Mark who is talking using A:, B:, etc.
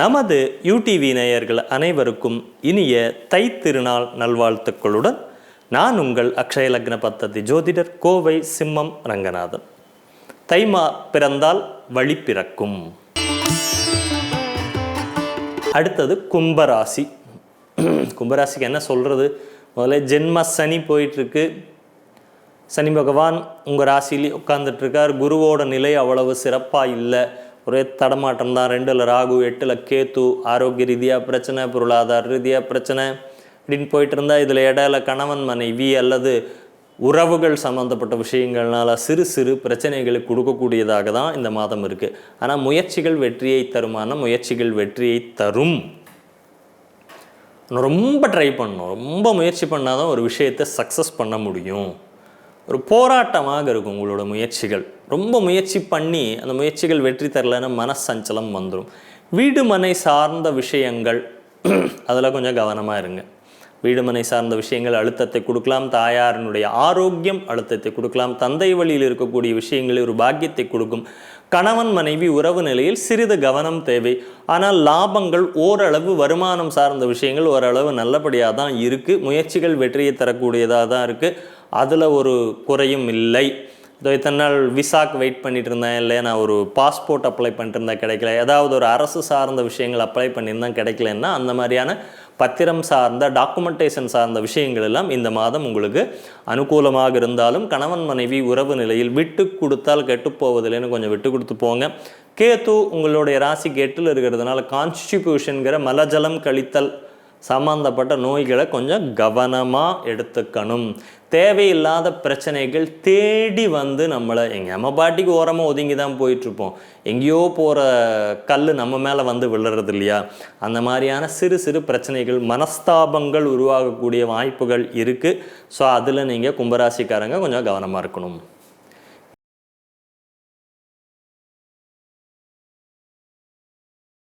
A: நமது யூடிவி நேயர்கள் அனைவருக்கும் இனிய தை திருநாள் நல்வாழ்த்துக்களுடன் நான் உங்கள் அக்ஷய லக்ன பத்ததி ஜோதிடர் கோவை சிம்மம் ரங்கநாதன். தைமா பிறந்தால் வழி பிறக்கும். அடுத்தது கும்பராசி. கும்பராசிக்கு என்ன சொல்கிறது முதல்ல ஜென்ம சனி போயிட்டுருக்கு சனி பகவான் உங்கள் ராசியிலே உட்காந்துட்ருக்கார் குருவோட நிலை அவ்வளவு சிறப்பாக இல்லை. ஒரே தடமாட்டம் தான் ரெண்டில் ராகு எட்டில் கேத்து ஆரோக்கிய ரீதியாக பிரச்சனை பொருளாதார ரீதியாக பிரச்சனை. அப்படின்னு போயிட்டு இருந்தால் இதில் இடையில கணவன் மனைவி அல்லது உறவுகள் சம்மந்தப்பட்ட விஷயங்கள்னால சிறு சிறு பிரச்சனைகளை கொடுக்கக்கூடியதாக தான் இந்த மாதம் இருக்குது ஆனால் முயற்சிகள் வெற்றியை தருமான முயற்சிகள் வெற்றியை தரும். ரொம்ப ட்ரை பண்ணணும். ரொம்ப முயற்சி பண்ணால் தான் ஒரு விஷயத்தை சக்ஸஸ் பண்ண முடியும். ஒரு போராட்டமாக இருக்கும் உங்களோட முயற்சிகள். ரொம்ப முயற்சி பண்ணி அந்த முயற்சிகள் வெற்றி தரலைன்னா மனசஞ்சலம் வந்துடும் வீடு மனை சார்ந்த விஷயங்கள் அதில் கொஞ்சம் கவனமாக இருங்க. வீடு மனை சார்ந்த விஷயங்கள் அழுத்தத்தை கொடுக்கலாம். தாயாரினுடைய ஆரோக்கியம் அழுத்தத்தை கொடுக்கலாம். தந்தை வழியில் இருக்கக்கூடிய விஷயங்களில் ஒரு பாக்கியத்தை கொடுக்கும். கணவன் மனைவி உறவு நிலையில் சிறிது கவனம் தேவை. ஆனால் லாபங்கள் ஓரளவு வருமானம் சார்ந்த விஷயங்கள் ஓரளவு நல்லபடியாக தான் இருக்குது முயற்சிகள் வெற்றியை தரக்கூடியதாக தான் இருக்குது அதில் ஒரு குறையும் இல்லை. இதோ இத்தனை நாள் விசாக்கு வெயிட் பண்ணிட்டு இருந்தேன் இல்லை நான் ஒரு பாஸ்போர்ட் அப்ளை பண்ணிட்டு இருந்தேன் கிடைக்கல. ஏதாவது ஒரு அரசு சார்ந்த விஷயங்கள் அப்ளை பண்ணியிருந்தேன் கிடைக்கலன்னா அந்த மாதிரியான பத்திரம் சார்ந்த டாக்குமெண்டேஷன் சார்ந்த விஷயங்கள் எல்லாம் இந்த மாதம் உங்களுக்கு அனுகூலமாக இருந்தாலும் கணவன் மனைவி உறவு நிலையில் விட்டு கொடுத்தால் கெட்டுப்போவதில்லைன்னு கொஞ்சம் விட்டு கொடுத்து போங்க. கேத்து உங்களுடைய ராசி கெட்டில் இருக்கிறதுனால கான்ஸ்டிடியூஷனுங்கிற மலஜலம் கழித்தல் சம்பந்தப்பட்ட நோய்களை கொஞ்சம் கவனமாக எடுத்துக்கணும். தேவையில்லாத பிரச்சனைகள் தேடி வந்து நம்மளை எங்கள் அம்மா பாட்டிக்கு ஓரமாக ஒதுங்கி தான் போயிட்டுருப்போம். எங்கேயோ போகிற கல் நம்ம மேலே வந்து விழுறது இல்லையா? அந்த மாதிரியான சிறு சிறு பிரச்சனைகள் மனஸ்தாபங்கள் உருவாகக்கூடிய வாய்ப்புகள் இருக்குது ஸோ அதில் நீங்கள் கும்பராசிக்காரங்க கொஞ்சம் கவனமாக இருக்கணும்.